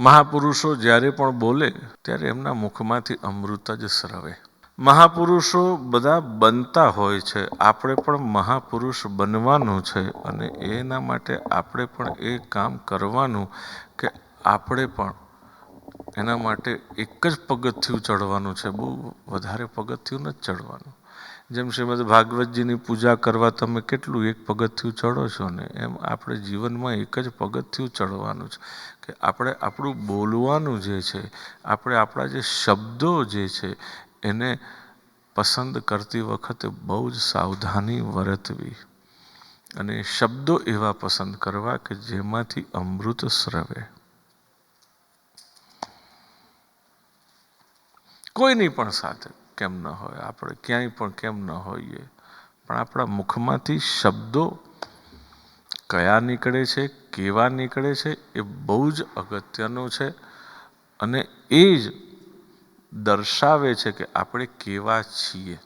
મહાપુરુષો જ્યારે પણ બોલે, ત્યારે એમના મુખમાંથી અમૃત જ સ્રવે. મહાપુરુષો બધા બનતા હોય છે. આપણે પણ મહાપુરુષ બનવાનું છે અને એના માટે આપણે પણ એ કામ કરવાનું કે આપણે પણ એના માટે એક જ પગથિયું ચડવાનું છે. બહુ વધારે પગથિયું નથી ચડવાનું જેમ શ્રીમદ ભાગવતજીની પૂજા કરવા તમે કેટલું એક પગથિયું ચડો છો ને, એમ આપણે જીવનમાં એક જ પગથિયું ચડવાનું છે કે આપણે આપણું બોલવાનું જે છે, આપણે આપણા જે શબ્દો જે છે, એને પસંદ કરતી વખતે બહુ જ સાવધાની વર્તવી. અને શબ્દો એવા પસંદ કરવા કે જેમાંથી અમૃત સ્રવે. કોઈની પણ સાથે કેમ ન હોય? આપણે ક્યાંય પણ કેમ ન હોઈએ. પણ આપણા મુખમાંથી શબ્દો કયા નીકળે છે, કેવા નીકળે છે, એ બહુ જ અગત્યનું છે અને એ જ દર્શાવે છે કે આપણે કેવા છીએ.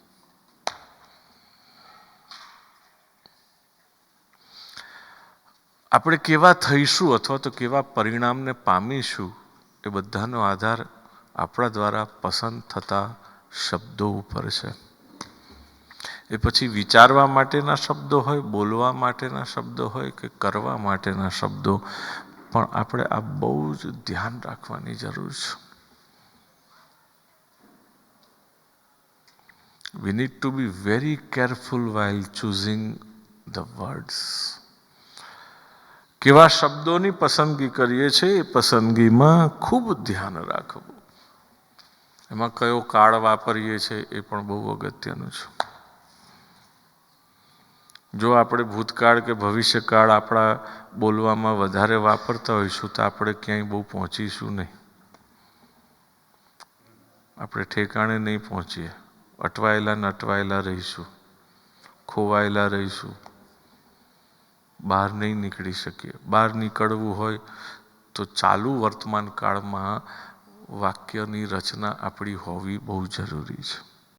આપણે કેવા થઈશું અથવા તો કેવા પરિણામને પામીશું એ બધાનો આધાર આપણા દ્વારા પસંદ થતા શબ્દો ઉપર છે. એ પછી વિચારવા માટેના શબ્દો હોય, બોલવા માટેના શબ્દો હોય કે કરવા માટેના શબ્દો, પણ આપણે આ બહુ જ ધ્યાન રાખવાની જરૂર છે. We need to be very careful while choosing the words. કેવા શબ્દોની પસંદગી કરીએ છીએ એ પસંદગીમાં ખૂબ ધ્યાન રાખવું. એમાં કયો કાળ વાપરીએ છીએ એ પણ બહુ અગત્યનું છે. જો આપણે ભૂતકાળ કે ભવિષ્યકાળ આપણા બોલવામાં વધારે વાપરતા હોઈશું તો આપણે ક્યાંય બહુ પહોંચીશું નહીં. આપણે ઠેકાણે નહીં પહોંચીએ. અટવાયેલા ને અટવાયેલા રહીશું. ખોવાયેલા રહીશું. બહાર નહીં નીકળી શકીએ. બહાર નીકળવું હોય તો ચાલુ વર્તમાન કાળમાં વાક્યની રચના આપણી હોવી બહુ જરૂરી છે.